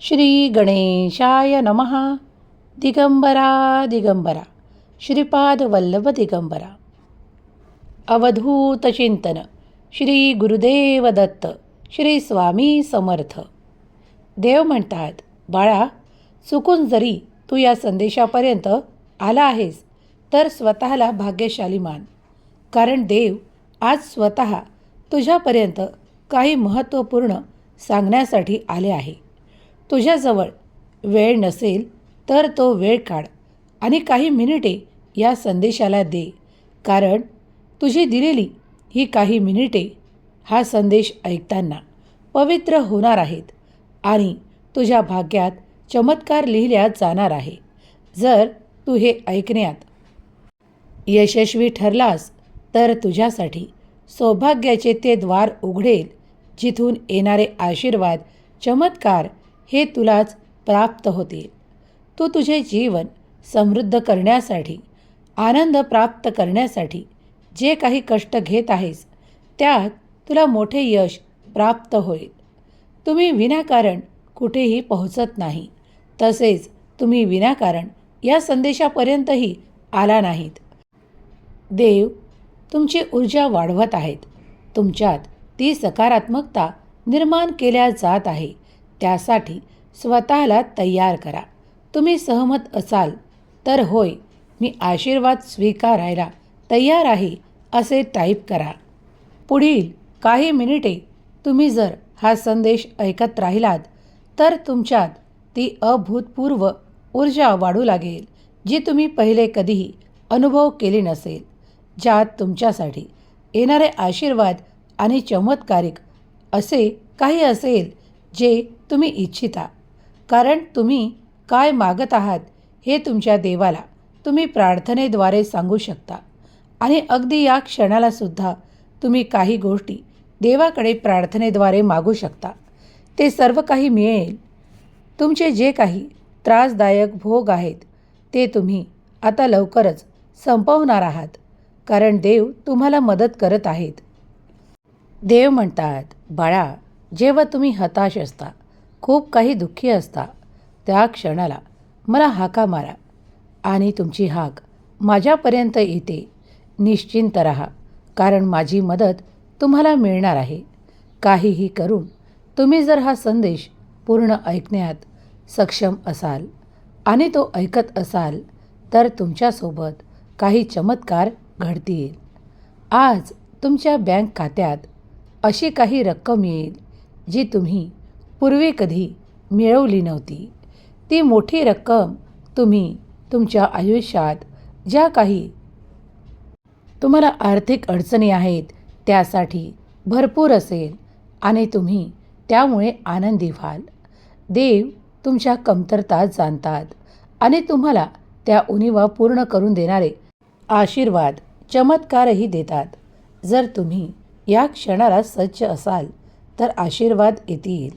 श्री गणेशाय नमः. दिगंबरा दिगंबरा. श्रीपाद वल्लभ दिगंबरा अवधूत चिंतन. श्री गुरुदेव दत्त श्री स्वामी समर्थ. देव म्हणतात बाळा चुकून जरी तू या संदेशापर्यंत आला आहेस तर स्वतःला भाग्यशाली मान. कारण देव आज स्वतः तुझ्यापर्यंत काही महत्त्वपूर्ण सांगण्यासाठी आले आहे. तुझ्याजवळ वेळ नसेल तर तो वेळ काढ आणि काही मिनिटे या संदेशाला दे. कारण तुझी दिलेली ही काही मिनिटे हा संदेश ऐकताना पवित्र होणार आहेत आणि तुझ्या भाग्यात चमत्कार लिहिल्या जाणार आहे. जर तू हे ऐकण्यात यशस्वी ठरलास तर तुझ्यासाठी सौभाग्याचे ते द्वार उघडेल जिथून येणारे आशीर्वाद चमत्कार हे तुलाच प्राप्त होतील. तू तुझे जीवन समृद्ध करण्यासाठी आनंद प्राप्त करण्यासाठी जे काही कष्ट घेत आहेस त्यात तुला मोठे यश प्राप्त होईल. तुम्ही विनाकारण कुठेही पोहोचत नाही. तसेच तुम्ही विनाकारण या संदेशापर्यंतही आला नाहीत. देव तुमची ऊर्जा वाढवत आहेत. तुमच्यात ती सकारात्मकता निर्माण केल्या जात आहे. त्यासाठी स्वतःला तयार करा. तुम्ही सहमत असाल तर होय मी आशीर्वाद स्वीकारायला तयार आहे असे टाईप करा. पुढील काही मिनिटे तुम्ही जर हा संदेश ऐकत राहिलात तर तुमच्यात ती अभूतपूर्व ऊर्जा वाढू लागेल जी तुम्ही पहिले कधीही अनुभव केली नसेल. ज्यात तुमच्यासाठी येणारे आशीर्वाद आणि चमत्कारिक असे काही असेल जे तुम्ही इच्छिता. कारण तुम्ही काय मागत आहात हे तुमच्या देवाला तुम्ही प्रार्थनेद्वारे सांगू शकता. आणि अगदी या क्षणालासुद्धा तुम्ही काही गोष्टी देवाकडे प्रार्थनेद्वारे मागू शकता. ते सर्व काही मिळेल. तुमचे जे काही त्रासदायक भोग आहेत ते तुम्ही आता लवकरच संपवणार आहात. कारण देव तुम्हाला मदत करत आहेत. देव म्हणतात बाळा जेव्हा तुम्ही हताश असता खूप काही दुःखी असता त्या क्षणाला मला हाका मारा आणि तुमची हाक माझ्यापर्यंत येते. निश्चिंत रहा कारण माझी मदत तुम्हाला मिळणार आहे. काहीही करून तुम्ही जर हा संदेश पूर्ण ऐकण्यात सक्षम असाल आणि तो ऐकत असाल तर तुमच्यासोबत काही चमत्कार घडतील. आज तुमच्या बँक खात्यात अशी काही रक्कम येईल. जी तुम्ही पूर्वी कधी मिळवली नव्हती ती मोठी रक्कम तुम्ही तुमच्या आयुष्यात ज्या काही तुम्हाला आर्थिक अडचणी आहेत त्यासाठी भरपूर असेल आणि तुम्ही त्यामुळे आनंदी व्हाल. देव तुमच्या कमतरता जाणतात आणि तुम्हाला त्या उणीवा पूर्ण करून देणारे आशीर्वाद चमत्कारही देतात. जर तुम्ही या क्षणाला सज्ज असाल तर आशीर्वाद येतील.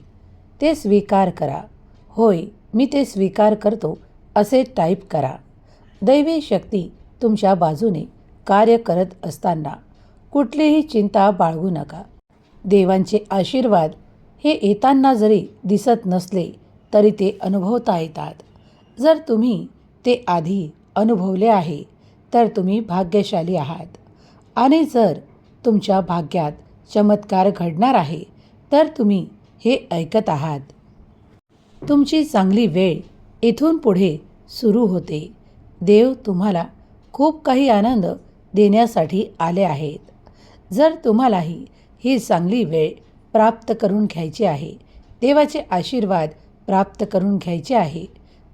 ते स्वीकार करा. होय मी ते स्वीकार करतो असे टाईप करा. दैवी शक्ती तुमच्या बाजूने कार्य करत असताना कुठलीही चिंता बाळगू नका. देवांचे आशीर्वाद हे येताना जरी दिसत नसले तरी ते अनुभवता येतात. जर तुम्ही ते आधी अनुभवले आहे तर तुम्ही भाग्यशाली आहात. आणि जर तुमच्या भाग्यात चमत्कार घडणार आहे तर तुम्ही हे ऐकत आहात. तुमची चांगली वेळ इथून पुढे सुरू होते. देव तुम्हाला खूप काही आनंद देण्यासाठी आले आहेत. जर तुम्हालाही ही चांगली वेळ प्राप्त करून घ्यायची आहे देवाचे आशीर्वाद प्राप्त करून घ्यायचे आहे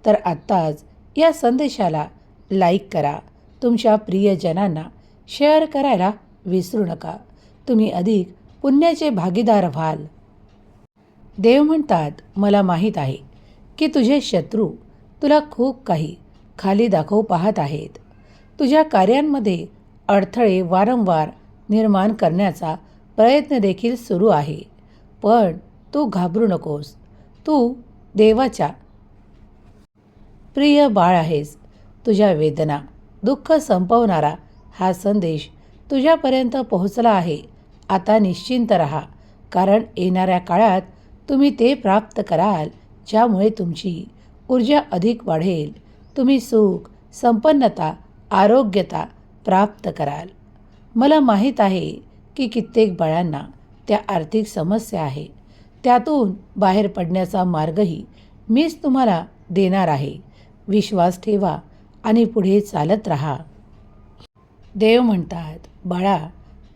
तर आत्ताच या संदेशाला लाईक करा. तुमच्या प्रियजनांना शेअर करायला विसरू नका. तुम्ही अधिक पुण्याचे भागीदार व्हाल. देव म्हणतात मला माहीत आहे की तुझे शत्रू तुला खूप काही खाली दाखवू पाहत आहेत. तुझ्या कार्यांमध्ये अडथळे वारंवार निर्माण करण्याचा प्रयत्न देखील सुरू आहे. पण तू घाबरू नकोस. तू देवाच्या प्रिय बाळ आहेस. तुझ्या वेदना दुःख संपवणारा हा संदेश तुझ्यापर्यंत पोहोचला आहे. आता निश्चिंत रहा कारण येणाऱ्या काळात तुम्ही ते प्राप्त कराल ज्यामुळे तुमची ऊर्जा अधिक वाढेल. तुम्ही सुख संपन्नता आरोग्यता प्राप्त कराल. मला माहीत आहे की कित्येक बाळांना त्या आर्थिक समस्या आहे. त्यातून बाहेर पडण्याचा मार्गही मीच तुम्हाला देणार आहे. विश्वास ठेवा आणि पुढे चालत राहा. देव म्हणतात बाळा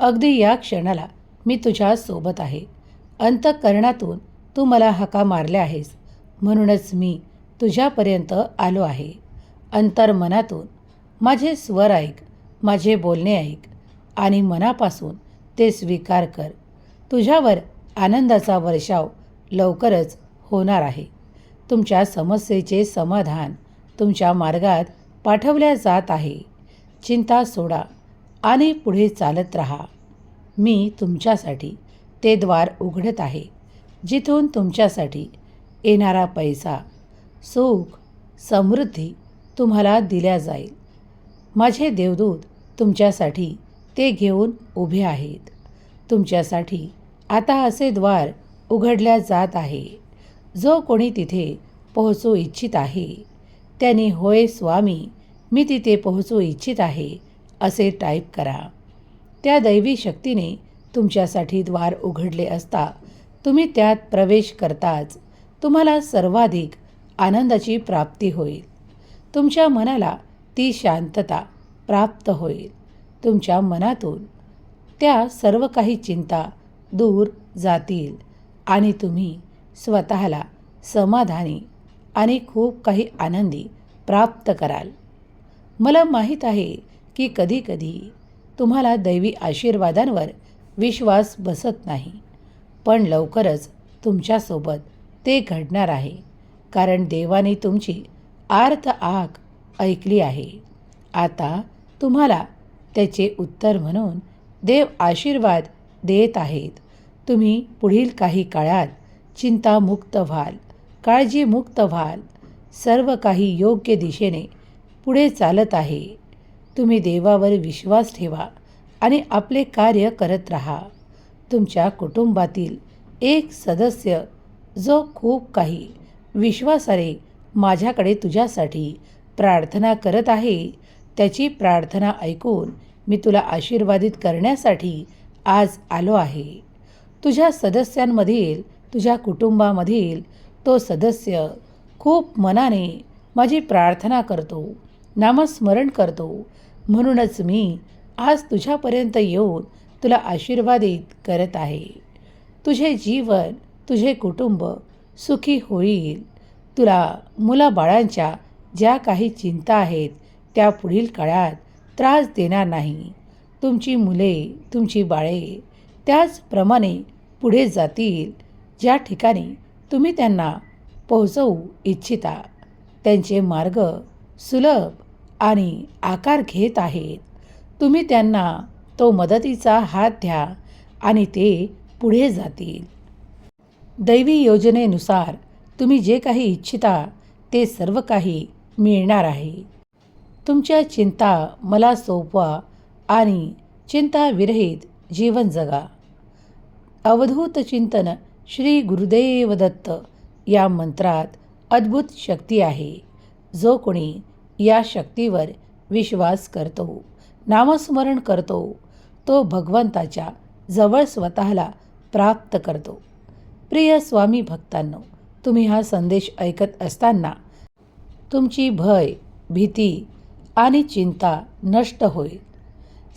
अगदी या क्षणाला मी तुझ्या सोबत आहे. अंतःकरणातून तू मला हका मारल्या आहेस. म्हणूनच मी तुझ्यापर्यंत आलो आहे. अंतर्मनातून माझे स्वर ऐक माझे बोलणे ऐक आणि मनापासून ते स्वीकार कर. तुझ्यावर आनंदाचा वर्षाव लवकरच होणार आहे. तुमच्या समस्येचे समाधान तुमच्या मार्गात पाठवल्या जात आहे. चिंता सोडा. आणि पुढे चालत राहा. मी तुमच्यासाठी ते द्वार उघडत आहे. जिथून तुमच्यासाठी येणारा पैसा सुख समृद्धी तुम्हाला दिल्या जाईल. माझे देवदूत तुमच्यासाठी ते घेऊन उभे आहेत. तुमच्यासाठी आता असे द्वार उघडल्या जात आहे. जो कोणी तिथे पोहोचू इच्छित आहे त्याने होय स्वामी मी तिथे पोहोचू इच्छित आहे. असे टाईप करा. त्या दैवी शक्तीने तुमच्यासाठी द्वार उघडले असता तुम्ही त्यात प्रवेश करताच तुम्हाला सर्वाधिक आनंदाची प्राप्ती होईल. तुमच्या मनाला ती शांतता प्राप्त होईल. तुमच्या मनातून त्या सर्व काही चिंता दूर जातील आणि तुम्ही स्वतःला समाधानी आणि खूप काही आनंदी प्राप्त कराल. मला माहीत आहे की कधीकधी तुम्हाला दैवी आशीर्वादांवर विश्वास बसत नाही. पण लवकरच तुमच्यासोबत ते घडणार आहे. कारण देवाने तुमची आर्त आग ऐकली आहे. आता तुम्हाला त्याचे उत्तर म्हणून देव आशीर्वाद देत आहेत. तुम्ही पुढील काही काळात चिंतामुक्त व्हाल काळजीमुक्त व्हाल. सर्व काही योग्य दिशेने पुढे चालत आहे. तुम्ही देवावर विश्वास ठेवा आणि आपले कार्य करत राहा. तुमच्या कुटुंबातील एक सदस्य जो खूप काही विश्वासाने माझ्याकडे तुझ्यासाठी प्रार्थना करत आहे त्याची प्रार्थना ऐकून मी तुला आशीर्वादित करण्यासाठी आज आलो आहे. तुझ्या सदस्यांमधील तुझ्या कुटुंबामधील तो सदस्य खूप मनाने माझी प्रार्थना करतो नामस्मरण करतो म्हणूनच मी आज तुझ्यापर्यंत येऊन तुला आशीर्वादित करत आहे. तुझे जीवन तुझे कुटुंब सुखी होईल. तुला मुलाबाळांच्या ज्या काही चिंता आहेत त्या पुढील काळात त्रास देणार नाही. तुमची मुले तुमची बाळे त्याचप्रमाणे पुढे जातील ज्या ठिकाणी तुम्ही त्यांना पोहोचवू इच्छिता. त्यांचे मार्ग सुलभ आणि आकार घेत आहेत. तुम्ही त्यांना तो मदतीचा हात द्या आणि ते पुढे जातील. दैवी योजनेनुसार तुम्ही जे काही इच्छिता ते सर्व काही मिळणार आहे. तुमच्या चिंता मला सोपवा आणि चिंताविरहित जीवन जगा. अवधूत चिंतन श्री गुरुदेव दत्त या मंत्रात अद्भुत शक्ती आहे. जो कोणी या शक्तीवर विश्वास करतो. नामस्मरण करतो. तो भगवंताच्या जवळ स्वतःला प्राप्त करतो. प्रिय स्वामी भक्तांनो तुम्ही हा संदेश ऐकत असताना तुमची भय भीती आणि चिंता नष्ट होईल.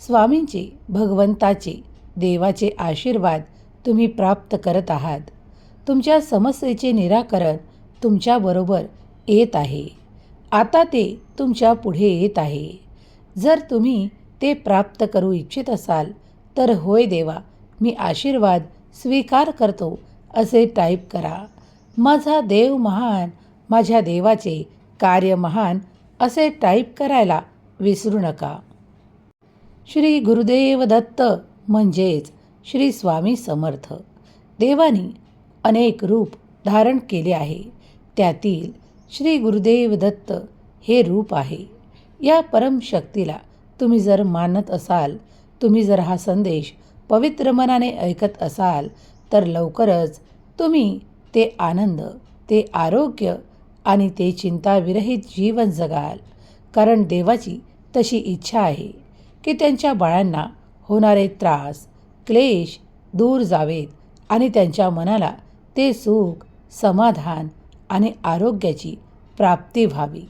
स्वामींचे भगवंताचे देवाचे आशीर्वाद तुम्ही प्राप्त करत आहात. तुमच्या समस्येचे निराकरण तुमच्याबरोबर येत आहे. आता ते तुमच्यापुढे येत आहे. जर तुम्ही ते प्राप्त करू इच्छित असाल तर होय देवा मी आशीर्वाद स्वीकार करतो असे टाईप करा. माझा देव महान माझ्या देवाचे कार्य महान असे टाईप करायला विसरू नका. श्री गुरुदेव दत्त म्हणजेच श्री स्वामी समर्थ. देवानी अनेक रूप धारण केले आहे. त्यातील श्री गुरुदेव दत्त हे रूप आहे. या परमशक्तीला तुम्ही जर मानत असाल तुम्ही जर हा संदेश पवित्र मनाने ऐकत असाल तर लवकरच तुम्ही ते आनंद ते आरोग्य आणि ते चिंताविरहित जीवन जगाल. कारण देवाची तशी इच्छा आहे की त्यांच्या बाळांना होणारे त्रास क्लेश दूर जावेत आणि त्यांच्या मनाला ते सुख समाधान आणि आरोग्याची प्राप्ती व्हावी.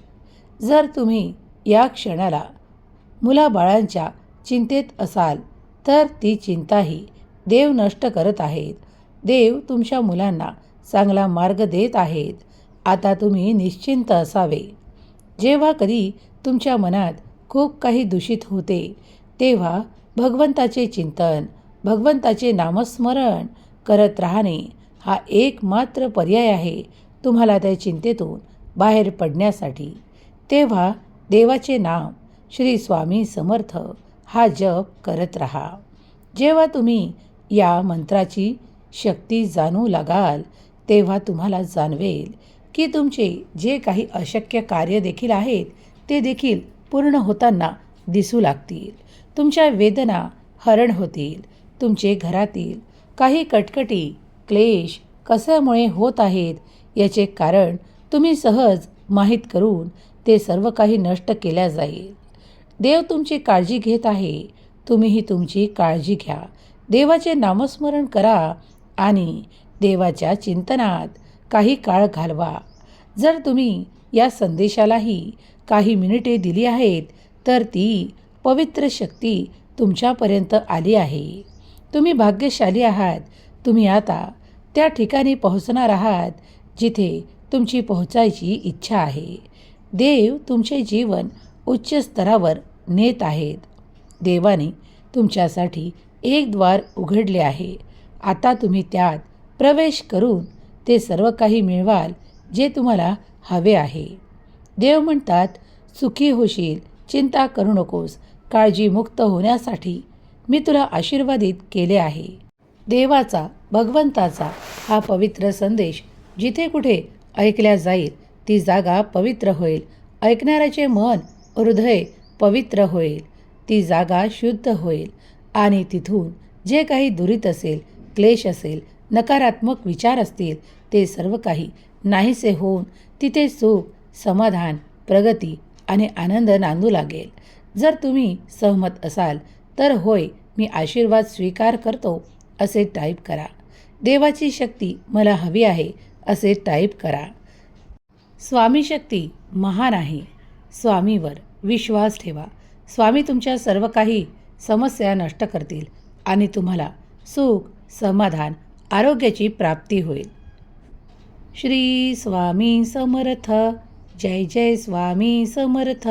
जर तुम्ही या क्षणाला मुलाबाळांच्या चिंतेत असाल तर ती चिंताही देव नष्ट करत आहेत. देव तुमच्या मुलांना चांगला मार्ग देत आहेत. आता तुम्ही निश्चिंत असावे. जेव्हा कधी तुमच्या मनात खूप काही दूषित होते तेव्हा भगवंताचे चिंतन भगवंताचे नामस्मरण करत राहणे हा एकमात्र पर्याय आहे. तुम्हाला त्या चिंतेतून बाहेर पडण्यासाठी. तेव्हा देवाचे नाम श्री स्वामी समर्थ हा जप करत राहा. जेव्हा तुम्ही या मंत्राची शक्ती जाणू लागाल तेव्हा तुम्हाला जाणवेल की तुमचे जे काही अशक्य कार्य देखील आहेत ते देखील पूर्ण होताना दिसू लागतील. तुमच्या वेदना हरण होतील. तुमचे घरातील काही कटकटी क्लेश कशामुळे होत आहेत याचे कारण तुम्ही सहज माहीत करून ते सर्व काही नष्ट केल्या जाईल. देव तुमची काळजी घेत आहे. तुम्हीही तुमची काळजी घ्या. देवाचे नामस्मरण करा आणि देवाच्या चिंतनात काही काळ घालवा. जर तुम्ही या संदेशालाही काही मिनिटे दिली आहेत तर ती पवित्र शक्ती तुमच्यापर्यंत आली आहे. तुम्ही भाग्यशाली आहात. तुम्ही आता त्या ठिकाणी पोहोचणार आहात जिथे तुमची पोहोचायची इच्छा आहे. देव तुमचे जीवन उच्च स्तरावर नेत आहेत. देवाने तुमच्यासाठी एक द्वार उघडले आहे. आता तुम्ही त्यात प्रवेश करून ते सर्व काही मिळवाल जे तुम्हाला हवे आहे. देव म्हणतात सुखी होशील चिंता करू नकोस काळजीमुक्त होण्यासाठी मी तुला आशीर्वादित केले आहे. देवाचा भगवंताचा हा पवित्र संदेश जिथे कुठे ऐकल्या जाईल ती जागा पवित्र होईल. ऐकणाऱ्याचे मन हृदय पवित्र होईल. ती जागा शुद्ध होईल. आणि तिथून जे काही दुरीत असेल क्लेश असेल नकारात्मक विचार असतील ते सर्व काही नाहीसे होऊन तिथे सुख समाधान प्रगती आणि आनंद नांदू लागेल. जर तुम्ही सहमत असाल तर होय मी आशीर्वाद स्वीकार करतो असे टाईप करा. देवाची शक्ती मला हवी आहे असे टाईप करा. स्वामी शक्ती महान आहे. स्वामीवर विश्वास ठेवा. स्वामी तुमच्या सर्व काही समस्या नष्ट करतील आणि तुम्हाला सुख समाधान आरोग्याची प्राप्ती होईल. श्री स्वामी समर्थ. जय जय स्वामी समर्थ.